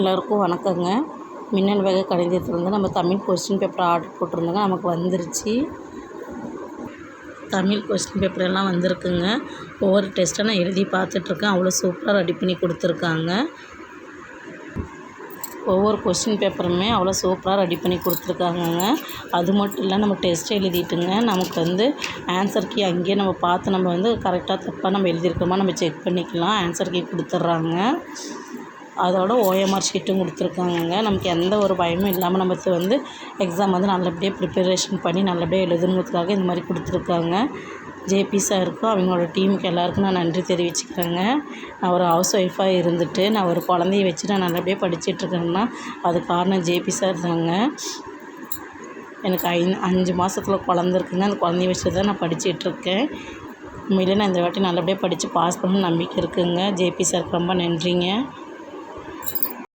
எல்லோருக்கும் வணக்கங்க. மின்னல் வேக கணிதத்துலேருந்து நம்ம தமிழ் கொஸ்டின் பேப்பர் ஆர்டர் போட்டிருந்தோங்க. நமக்கு வந்துருச்சு. தமிழ் கொஸ்டின் பேப்பர் எல்லாம் வந்திருக்குங்க. ஒவ்வொரு டெஸ்ட்டாக நான் எழுதி பார்த்துட்ருக்கேன். அவ்வளோ சூப்பராக ரெடி பண்ணி கொடுத்துருக்காங்க. ஒவ்வொரு கொஸ்டின் பேப்பருமே அவ்வளோ சூப்பராக ரெடி பண்ணி கொடுத்துருக்காங்கங்க. அது மட்டும் இல்லை நம்ம டெஸ்ட் எழுதிட்டுங்க. நமக்கு வந்து ஆன்சர் கீ அங்கேயே நம்ம பார்த்து நம்ம வந்து கரெக்டாக தப்பாக நம்ம எழுதியிருக்கோமா நம்ம செக் பண்ணிக்கலாம். ஆன்சர் கீ கொடுத்துட்றாங்க. அதோட ஓஎம்ஆர் ஷீட்டும் கொடுத்துருக்காங்கங்க. நமக்கு எந்த ஒரு பயமும் இல்லாமல் நமக்கு வந்து எக்ஸாம் வந்து நல்லபடியாக ப்ரிப்பரேஷன் பண்ணி நல்லபடியாக எழுதணுங்கிறதுக்காக இந்த மாதிரி கொடுத்துருக்காங்க. ஜேபி சாருக்கும் அவங்களோட டீமுக்கு எல்லாருக்கும் நான் நன்றி தெரிவிச்சுக்கிறேங்க. நான் ஒரு ஹவுஸ் ஒய்ஃபாக இருந்துட்டு நான் ஒரு குழந்தைய வச்சு நான் நல்லபடியாக படிச்சிட்ருக்கேன்னா அது காரணம் ஜேபி சார் தாங்க. எனக்கு ஐ அஞ்சு மாதத்துல குழந்த இருக்குங்க. அந்த குழந்தைய வச்சு தான் நான் படிச்சிட்ருக்கேன் உண்மையிலே நான் இந்த வாட்டி நல்லபடியாக படித்து பாஸ் பண்ணணும்னு நம்பிக்கை இருக்குதுங்க ஜேபி சாருக்கு ரொம்ப நன்றிங்க.